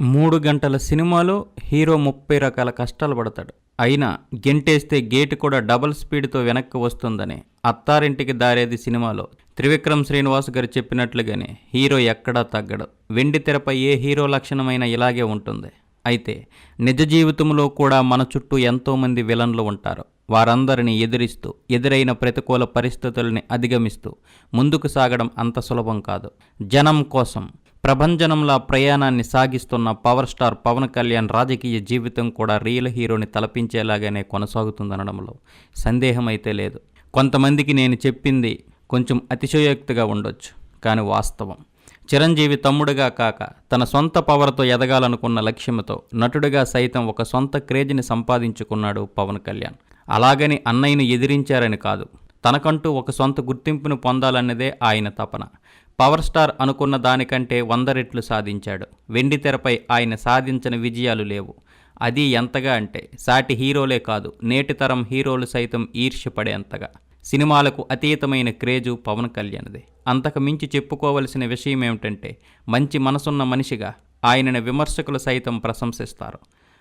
మూడు గంటల సినిమాలో హీరో ముప్పై రకాల కష్టాలు పడతాడు. అయినా గెంటేస్తే గేటు కూడా డబుల్ స్పీడ్తో వెనక్కి వస్తుందని అత్తారింటికి దారేది సినిమాలో త్రివిక్రమ్ శ్రీనివాస్ గారు చెప్పినట్లుగానే హీరో ఎక్కడా తగ్గడు. వెండి తెరపై ఏ హీరో లక్షణమైన ఇలాగే ఉంటుంది. అయితే నిజ జీవితంలో కూడా మన చుట్టూ ఎంతోమంది విలన్లు ఉంటారు. వారందరినీ ఎదిరిస్తూ ఎదురైన ప్రతికూల పరిస్థితుల్ని అధిగమిస్తూ ముందుకు సాగడం అంత సులభం కాదు. జనం కోసం ప్రభంజనంలా ప్రయాణాన్ని సాగిస్తున్న పవర్ స్టార్ పవన్ కళ్యాణ్ రాజకీయ జీవితం కూడా రియల్ హీరోని తలపించేలాగానే కొనసాగుతుందనడంలో సందేహం అయితే లేదు. కొంతమందికి నేను చెప్పింది కొంచెం అతిశయోక్తిగా ఉండొచ్చు కానీ వాస్తవం. చిరంజీవి తమ్ముడుగా కాక తన సొంత పవర్తో ఎదగాలనుకున్న లక్ష్యంతో నటుడుగా సైతం ఒక సొంత క్రేజ్ని సంపాదించుకున్నాడు పవన్ కళ్యాణ్. అలాగని అన్నయ్యను ఎదిరించారని కాదు తనకంటూ ఒక సొంత గుర్తింపును పొందాలన్నదే ఆయన తపన. పవర్ స్టార్ అనుకున్న దానికంటే వంద రెట్లు సాధించాడు. వెండి తెరపై ఆయన సాధించిన విజయాలు లేవు. అది ఎంతగా అంటే సాటి హీరోలే కాదు నేటి తరం హీరోలు సైతం ఈర్ష్యపడేంతగా సినిమాలకు అతీతమైన క్రేజు పవన్ కళ్యాణ్ది. అంతకు మించి చెప్పుకోవలసిన విషయం ఏమిటంటే మంచి మనసున్న మనిషిగా ఆయనను విమర్శకులు సైతం ప్రశంసిస్తారు.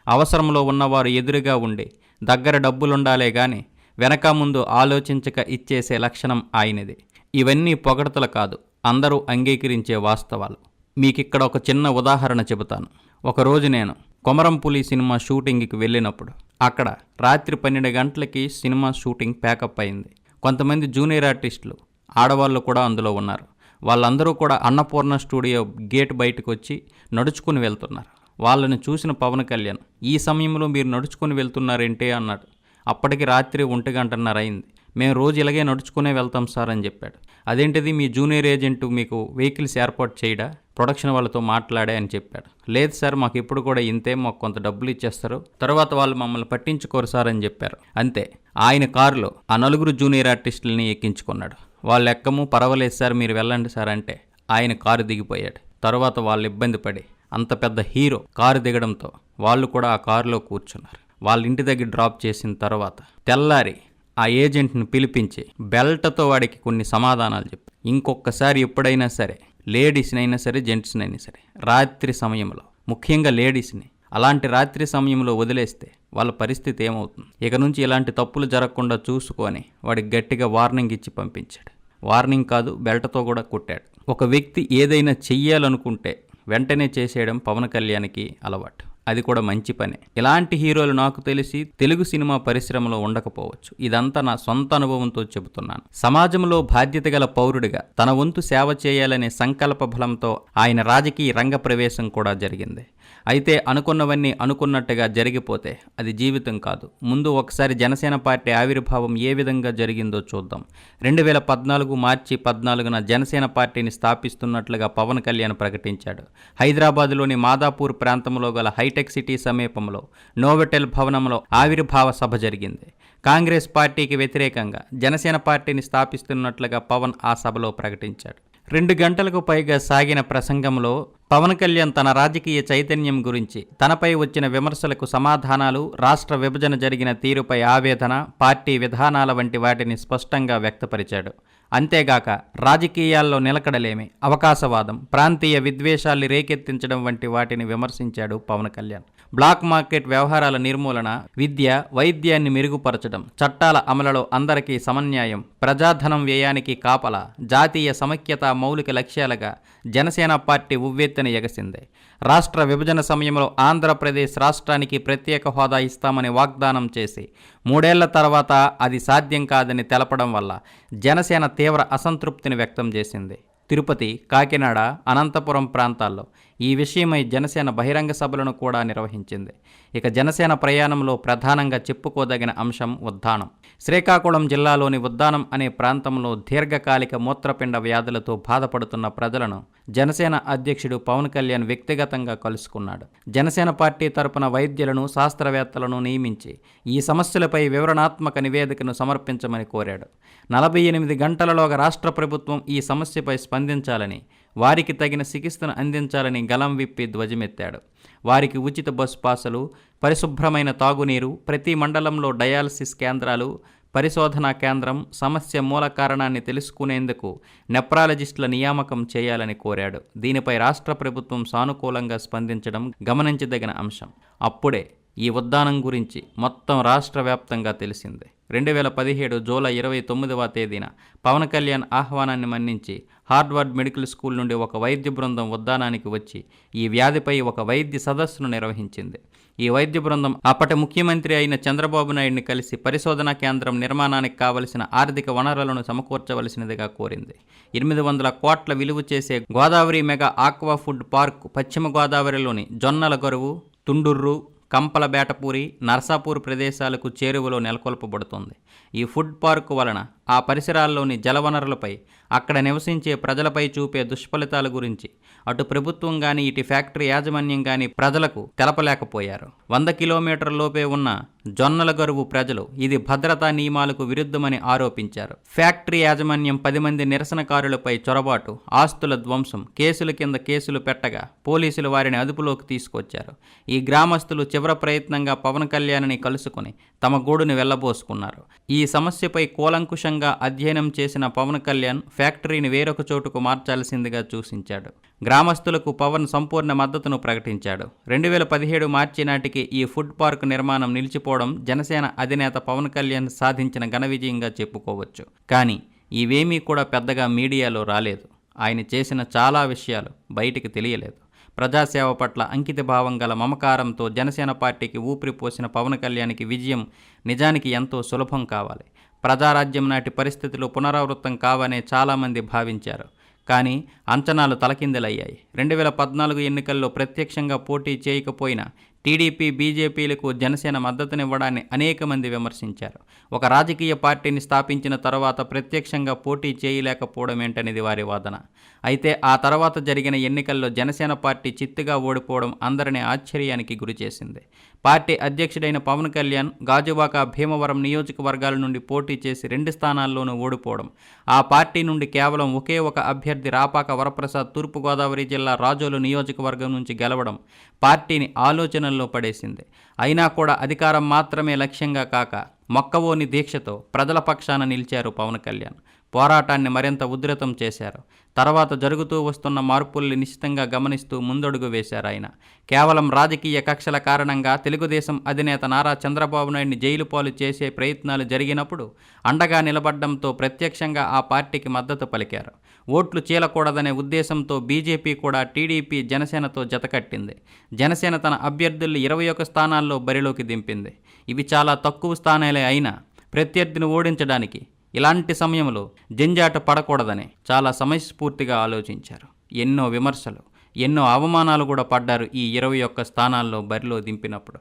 అవసరంలో ఉన్నవారు ఎదురుగా ఉండి దగ్గర డబ్బులుండాలే గాని వెనక ముందు ఆలోచించక ఇచ్చేసే లక్షణం ఆయనది. ఇవన్నీ పొగడతలు కాదు అందరూ అంగీకరించే వాస్తవాలు. మీకిక్కడ ఒక చిన్న ఉదాహరణ చెబుతాను. ఒకరోజు నేను కొమరంపులి సినిమా షూటింగ్కి వెళ్ళినప్పుడు అక్కడ రాత్రి పన్నెండు గంటలకి సినిమా షూటింగ్ ప్యాకప్ అయింది. కొంతమంది జూనియర్ ఆర్టిస్టులు ఆడవాళ్ళు కూడా అందులో ఉన్నారు. వాళ్ళందరూ కూడా అన్నపూర్ణ స్టూడియో గేట్ బయటకు వచ్చి నడుచుకుని వెళ్తున్నారు. వాళ్ళని చూసిన పవన్ కళ్యాణ్ ఈ సమయంలో మీరు నడుచుకుని వెళ్తున్నారేంటి? అన్నాడు. అప్పటికి రాత్రి ఒంటి గంటన్నర అయింది. మేము రోజు ఇలాగే నడుచుకునే వెళ్తాం సార్ అని చెప్పాడు. అదేంటిది? మీ జూనియర్ ఏజెంట్ మీకు వెహికల్స్ ఏర్పాటు చేయడా? ప్రొడక్షన్ వాళ్ళతో మాట్లాడే అని చెప్పాడు. లేదు సార్ మాకు ఇప్పుడు కూడా ఇంతే మాకు కొంత డబ్బులు ఇచ్చేస్తారు. తర్వాత వాళ్ళు మమ్మల్ని పట్టించుకోరు సార్ అని చెప్పారు. అంతే. ఆయన కారులో ఆ నలుగురు జూనియర్ ఆర్టిస్టులని ఎక్కించుకున్నాడు. వాళ్ళు ఎక్కము పర్వాలేదు సార్ మీరు వెళ్ళండి సార్ అంటే ఆయన కారు దిగిపోయాడు. తర్వాత వాళ్ళు ఇబ్బంది పడి అంత పెద్ద హీరో కారు దిగడంతో వాళ్ళు కూడా ఆ కారులో కూర్చున్నారు. వాళ్ళ ఇంటి దగ్గర డ్రాప్ చేసిన తర్వాత తెల్లారి ఆ ఏజెంట్ని పిలిపించి బెల్ట్తో వాడికి కొన్ని సమాధానాలు చెప్పి. ఇంకొకసారి ఎప్పుడైనా సరే లేడీస్నైనా సరే జెంట్స్నైనా సరే రాత్రి సమయంలో ముఖ్యంగా లేడీస్ని అలాంటి రాత్రి సమయంలో వదిలేస్తే వాళ్ళ పరిస్థితి ఏమవుతుంది? ఇక నుంచి ఇలాంటి తప్పులు జరగకుండా చూసుకొని వాడికి గట్టిగా వార్నింగ్ ఇచ్చి పంపించాడు. వార్నింగ్ కాదు బెల్ట్తో కూడా కొట్టాడు. ఒక వ్యక్తి ఏదైనా చెయ్యాలనుకుంటే వెంటనే చేసేయడం పవన్ కళ్యాణ్కి అలవాటు. అది కూడా మంచి పనే. ఇలాంటి హీరోలు నాకు తెలిసి తెలుగు సినిమా పరిశ్రమలో ఉండకపోవచ్చు. ఇదంతా నా సొంత అనుభవంతో చెబుతున్నాను. సమాజంలో బాధ్యత గల పౌరుడిగా తన వంతు సేవ చేయాలనే సంకల్ప బలంతో ఆయన రాజకీయ రంగ ప్రవేశం కూడా జరిగింది. అయితే అనుకున్నవన్నీ అనుకున్నట్టుగా జరిగిపోతే అది జీవితం కాదు. ముందు ఒకసారి జనసేన పార్టీ ఆవిర్భావం ఏ విధంగా జరిగిందో చూద్దాం. రెండు వేల పద్నాలుగు మార్చి పద్నాలుగున జనసేన పార్టీని స్థాపిస్తున్నట్లుగా పవన్ కళ్యాణ్ ప్రకటించాడు. హైదరాబాద్లోని మాదాపూర్ ప్రాంతంలో గల హై హైటెక్ సిటీ సమీపంలో నోవెటెల్ భవనంలో ఆవిర్భావ సభ జరిగింది. కాంగ్రెస్ పార్టీకి వ్యతిరేకంగా జనసేన పార్టీని స్థాపిస్తున్నట్లుగా పవన్ ఆ సభలో ప్రకటించాడు. రెండు గంటలకు పైగా సాగిన ప్రసంగంలో పవన్ కళ్యాణ్ తన రాజకీయ చైతన్యం గురించి తనపై వచ్చిన విమర్శలకు సమాధానాలు రాష్ట్ర విభజన జరిగిన తీరుపై ఆవేదన పార్టీ విధానాల వంటి వాటిని స్పష్టంగా వ్యక్తపరిచాడు. అంతేగాక రాజకీయాల్లో నిలకడలేమి అవకాశవాదం ప్రాంతీయ విద్వేషాల్ని రేకెత్తించడం వంటి వాటిని విమర్శించాడు పవన్ కళ్యాణ్. బ్లాక్ మార్కెట్ వ్యవహారాల నిర్మూలన విద్య వైద్యాన్ని మెరుగుపరచడం చట్టాల అమలులో అందరికీ సమన్యాయం ప్రజాధనం వ్యయానికి కాపల జాతీయ సమైక్యత మౌలిక లక్ష్యాలుగా జనసేన పార్టీ ఎత్తున ఎగసింది. రాష్ట్ర విభజన సమయంలో ఆంధ్రప్రదేశ్ రాష్ట్రానికి ప్రత్యేక హోదా ఇస్తామని వాగ్దానం చేసి మూడేళ్ళ తర్వాత అది సాధ్యం కాదని తెలపడం వల్ల జనసేన తీవ్ర అసంతృప్తిని వ్యక్తం చేసింది. తిరుపతి కాకినాడ అనంతపురం ప్రాంతాల్లో ఈ విషయమై జనసేన బహిరంగ సభలను కూడా నిర్వహించింది. ఇక జనసేన ప్రయాణంలో ప్రధానంగా చెప్పుకోదగిన అంశం ఉద్దానం. శ్రీకాకుళం జిల్లాలోని ఉద్దానం అనే ప్రాంతంలో దీర్ఘకాలిక మూత్రపిండ వ్యాధులతో బాధపడుతున్న ప్రజలను జనసేన అధ్యక్షుడు పవన్ కళ్యాణ్ వ్యక్తిగతంగా కలుసుకున్నాడు. జనసేన పార్టీ తరపున వైద్యులను శాస్త్రవేత్తలను నియమించి ఈ సమస్యలపై వివరణాత్మక నివేదికను సమర్పించమని కోరాడు. నలభై ఎనిమిది గంటలలోగా రాష్ట్ర ప్రభుత్వం ఈ సమస్యపై స్పందించాలని వారికి తగిన చికిత్సను అందించాలని గలం విప్పి ధ్వజమెత్తాడు. వారికి ఉచిత బస్ పాసులు పరిశుభ్రమైన తాగునీరు ప్రతి మండలంలో డయాలసిస్ కేంద్రాలు పరిశోధనా కేంద్రం సమస్య మూల కారణాన్ని తెలుసుకునేందుకు నెప్రాలజిస్టుల నియామకం చేయాలని కోరాడు. దీనిపై రాష్ట్ర ప్రభుత్వం సానుకూలంగా స్పందించడం గమనించదగిన అంశం. అప్పుడే ఈ ఉద్దానం గురించి మొత్తం రాష్ట్ర వ్యాప్తంగా తెలిసింది. రెండు వేల పదిహేడు జూలై ఇరవై తొమ్మిదవ తేదీన పవన్ కళ్యాణ్ ఆహ్వానాన్ని మన్నించి హార్డ్వర్డ్ మెడికల్ స్కూల్ నుండి ఒక వైద్య బృందం ఉద్దానానికి వచ్చి ఈ వ్యాధిపై ఒక వైద్య సదస్సును నిర్వహించింది. ఈ వైద్య బృందం అప్పటి ముఖ్యమంత్రి అయిన చంద్రబాబు నాయుడిని కలిసి పరిశోధనా కేంద్రం నిర్మాణానికి కావలసిన ఆర్థిక వనరులను సమకూర్చవలసినదిగా కోరింది. ఎనిమిది వందల కోట్ల విలువ చేసే Godavari mega aqua food park పశ్చిమ గోదావరిలోని జొన్నల గరువు తుండుర్రు కంపలబేటపూరి నర్సాపూర్ ప్రదేశాలకు చేరువలో నెలకొల్పబడుతుంది. ఈ ఫుడ్ పార్క్ వలన ఆ పరిసరాల్లోని జలవనరులపై అక్కడ నివసించే ప్రజలపై చూపే దుష్ఫలితాల గురించి. అటు ప్రభుత్వం కానీ ఇటు ఫ్యాక్టరీ యాజమాన్యం కానీ ప్రజలకు తెలపలేకపోయారు. వంద కిలోమీటర్ లోపే ఉన్న జొన్నల గరువు ప్రజలు ఇది భద్రతా నియమాలకు విరుద్ధమని ఆరోపించారు. ఫ్యాక్టరీ యాజమాన్యం పది మంది నిరసనకారులపై చొరబాటు ఆస్తుల ధ్వంసం కేసుల కింద కేసులు పెట్టగా పోలీసులు వారిని అదుపులోకి తీసుకొచ్చారు. ఈ గ్రామస్తులు చివర ప్రయత్నంగా పవన్ కళ్యాణ్ని కలుసుకుని తమ గూడుని వెళ్ళబోసుకున్నారు ఈ సమస్యపై కూలంకుషంగా అధ్యయనం చేసిన పవన్ కళ్యాణ్ ఫ్యాక్టరీని వేరొక చోటుకు మార్చాల్సిందిగా సూచించాడు. గ్రామస్తులకు పవన్ సంపూర్ణ మద్దతును ప్రకటించాడు. రెండు వేల పదిహేడు మార్చి నాటికి ఈ ఫుడ్ పార్క్ నిర్మాణం నిలిచిపోవడం జనసేన అధినేత పవన్ కళ్యాణ్ సాధించిన ఘన విజయంగా చెప్పుకోవచ్చు. కానీ ఇవేమీ కూడా పెద్దగా మీడియాలో రాలేదు. ఆయన చేసిన చాలా విషయాలు బయటికి తెలియలేదు. ప్రజాసేవ పట్ల అంకిత భావం గల మమకారంతో జనసేన పార్టీకి ఊపిరి పోసిన పవన్ కళ్యాణ్కి విజయం నిజానికి ఎంతో సులభం కావాలి. ప్రజారాజ్యం నాటి పరిస్థితులు పునరావృతం కావనే చాలామంది భావించారు. కానీ అంచనాలు తలకిందులయ్యాయి. రెండు వేల పద్నాలుగు ఎన్నికల్లో ప్రత్యక్షంగా పోటీ చేయకపోయినా టీడీపీ బీజేపీలకు జనసేన మద్దతునివ్వడాన్ని అనేక మంది విమర్శించారు. ఒక రాజకీయ పార్టీని స్థాపించిన తర్వాత ప్రత్యక్షంగా పోటీ చేయలేకపోవడం ఏంటనేది వారి వాదన. అయితే ఆ తర్వాత జరిగిన ఎన్నికల్లో జనసేన పార్టీ చిత్తుగా ఓడిపోవడం అందరినీ ఆశ్చర్యానికి గురిచేసింది. పార్టీ అధ్యక్షుడైన పవన్ కళ్యాణ్ గాజువాక భీమవరం నియోజకవర్గాల నుండి పోటీ చేసి రెండు స్థానాల్లోనూ ఓడిపోవడం. ఆ పార్టీ నుండి కేవలం ఒకే ఒక అభ్యర్థి రాపాక వరప్రసాద్ తూర్పుగోదావరి జిల్లా రాజోలు నియోజకవర్గం నుంచి గెలవడం పార్టీని ఆలోచనల్లో పడేసింది. అయినా కూడా అధికారం మాత్రమే లక్ష్యంగా కాక మొక్కవోని దీక్షతో ప్రజల పక్షాన నిలిచారు పవన్ కళ్యాణ్. పోరాటాన్ని మరింత ఉధృతం చేశారు. తర్వాత జరుగుతూ వస్తున్న మార్పుల్ని నిశ్చితంగా గమనిస్తూ ముందడుగు వేశారు ఆయన. కేవలం రాజకీయ కక్షల కారణంగా తెలుగుదేశం అధినేత నారా చంద్రబాబు నాయుడిని జైలు పాలు చేసే ప్రయత్నాలు జరిగినప్పుడు అండగా నిలబడ్డంతో ప్రత్యక్షంగా ఆ పార్టీకి మద్దతు పలికారు. ఓట్లు చీలకూడదనే ఉద్దేశంతో బీజేపీ కూడా టీడీపీ జనసేనతో జతకట్టింది. జనసేన తన అభ్యర్థుల్ని ఇరవై ఒక స్థానాల్లో బరిలోకి దింపింది. ఇవి చాలా తక్కువ స్థానాలే అయినా ప్రత్యర్థిని ఓడించడానికి ఇలాంటి సమయంలో జంజాట పడకూడదని చాలా సమయస్ఫూర్తిగా ఆలోచించారు. ఎన్నో విమర్శలు ఎన్నో అవమానాలు కూడా పడ్డారు ఈ ఇరవై ఒక్క స్థానాల్లో బరిలో దింపినప్పుడు.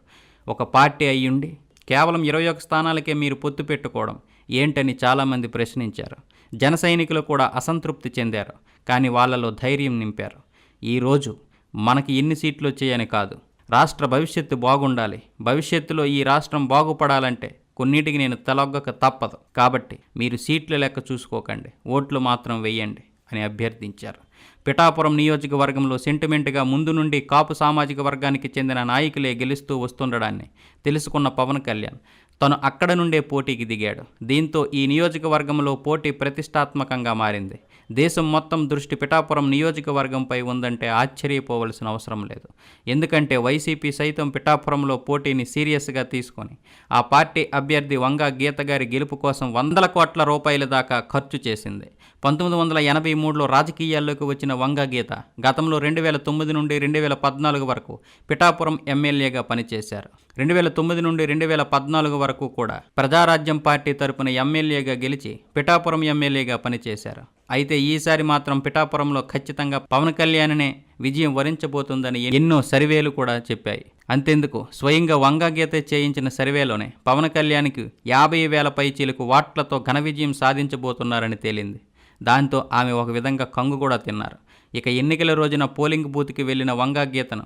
ఒక పార్టీ అయ్యుండి కేవలం ఇరవై ఒక్క స్థానాలకే మీరు పొత్తు పెట్టుకోవడం ఏంటని చాలామంది ప్రశ్నించారు. జన సైనికులు కూడా అసంతృప్తి చెందారు కానీ వాళ్ళలో ధైర్యం నింపారు. ఈరోజు మనకి ఎన్ని సీట్లు వచ్చాయని కాదు. రాష్ట్ర భవిష్యత్తు బాగుండాలి. భవిష్యత్తులో ఈ రాష్ట్రం బాగుపడాలంటే కొన్నిటికి నేను తలొగ్గక తప్పదు. కాబట్టి మీరు సీట్ల లెక్క చూసుకోకండి. ఓట్లు మాత్రం వేయండి అని అభ్యర్థించారు. పిఠాపురం నియోజకవర్గంలో సెంటిమెంట్గా ముందు నుండి కాపు సామాజిక వర్గానికి చెందిన నాయకులే గెలుస్తూ వస్తుండడాన్ని తెలుసుకున్న పవన్ కళ్యాణ్ తను అక్కడ నుండే పోటీకి దిగాడు. దీంతో ఈ నియోజకవర్గంలో పోటీ ప్రతిష్టాత్మకంగా మారింది. దేశం మొత్తం దృష్టి పిఠాపురం నియోజకవర్గంపై ఉందంటే ఆశ్చర్యపోవలసిన అవసరం లేదు. ఎందుకంటే వైసీపీ సైతం పిఠాపురంలో పోటీని సీరియస్గా తీసుకొని ఆ పార్టీ అభ్యర్థి వంగా గీత గారి గెలుపు కోసం వందల కోట్ల రూపాయల దాకా ఖర్చు చేసింది. పంతొమ్మిది వందల ఎనభై మూడులో రాజకీయాల్లోకి వచ్చిన వంగ గీత గతంలో రెండు వేల తొమ్మిది నుండి రెండు వేల పద్నాలుగు వరకు పిఠాపురం ఎమ్మెల్యేగా పనిచేశారు. రెండు వేల తొమ్మిది నుండి రెండు వేల పద్నాలుగు వరకు కూడా ప్రజారాజ్యం పార్టీ తరపున ఎమ్మెల్యేగా గెలిచి పిఠాపురం ఎమ్మెల్యేగా పనిచేశారు. అయితే ఈసారి మాత్రం పిఠాపురంలో ఖచ్చితంగా పవన్ కళ్యాణ్నే విజయం వరించబోతుందని ఎన్నో సర్వేలు కూడా చెప్పాయి. అంతెందుకు స్వయంగా వంగగీత చేయించిన సర్వేలోనే పవన్ కళ్యాణ్కి యాభై వేల పైచీలకు వాట్లతో ఘన విజయం సాధించబోతున్నారని తేలింది. దాంతో ఆమె ఒక విధంగా కంగు కూడా తిన్నారు. ఇక ఎన్నికల రోజున పోలింగ్ బూత్కి వెళ్ళిన వంగా గీతను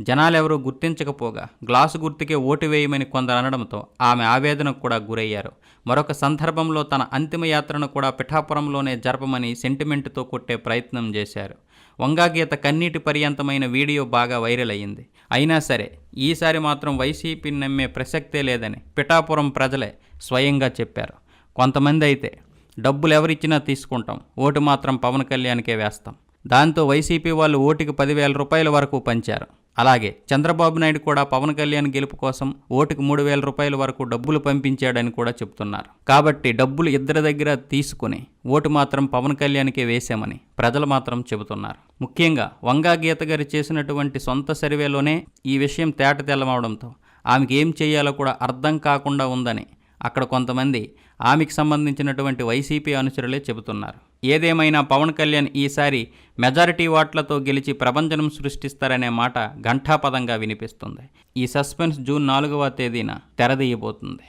జనాలెవరూ గుర్తించకపోగా గ్లాసు గుర్తుకే ఓటు వేయమని కొందరు అనడంతో ఆమె ఆవేదనకు కూడా గురయ్యారు. మరొక సందర్భంలో తన అంతిమయాత్రను కూడా పిఠాపురంలోనే జరపమని సెంటిమెంట్తో కొట్టే ప్రయత్నం చేశారు. వంగాగీత కన్నీటి పర్యంతమైన వీడియో బాగా వైరల్ అయ్యింది. అయినా సరే ఈసారి మాత్రం వైసీపీని నమ్మే ప్రసక్తే లేదని పిఠాపురం ప్రజలే స్వయంగా చెప్పారు. కొంతమంది అయితే డబ్బులు ఎవరిచ్చినా తీసుకుంటాం. ఓటు మాత్రం పవన్ కళ్యాణ్కే వేస్తాం. దాంతో వైసీపీ వాళ్ళు ఓటుకి పదివేల రూపాయల వరకు పంచారు. అలాగే చంద్రబాబు నాయుడు కూడా పవన్ కళ్యాణ్ గెలుపు కోసం ఓటుకు మూడు వేల రూపాయల వరకు డబ్బులు పంపించాడని కూడా చెబుతున్నారు కాబట్టి డబ్బులు ఇద్దరి దగ్గర తీసుకుని ఓటు మాత్రం పవన్ కళ్యాణ్కే వేశామని ప్రజలు మాత్రం చెబుతున్నారు. ముఖ్యంగా వంగా గీత గారు చేసినటువంటి సొంత సర్వేలోనే ఈ విషయం తేట తెల్లమవడంతో ఆమెకి ఏం చేయాలో కూడా అర్థం కాకుండా ఉందని అక్కడ కొంతమంది ఆమెకు సంబంధించినటువంటి వైసీపీ అనుచరులే చెబుతున్నారు. ఏదేమైనా పవన్ కళ్యాణ్ ఈసారి మెజారిటీ ఓట్లతో గెలిచి ప్రపంచం సృష్టిస్తారనే మాట ఘంటాపదంగా వినిపిస్తుంది. ఈ సస్పెన్స్ జూన్ నాలుగవ తేదీన తెరదీయబోతుంది.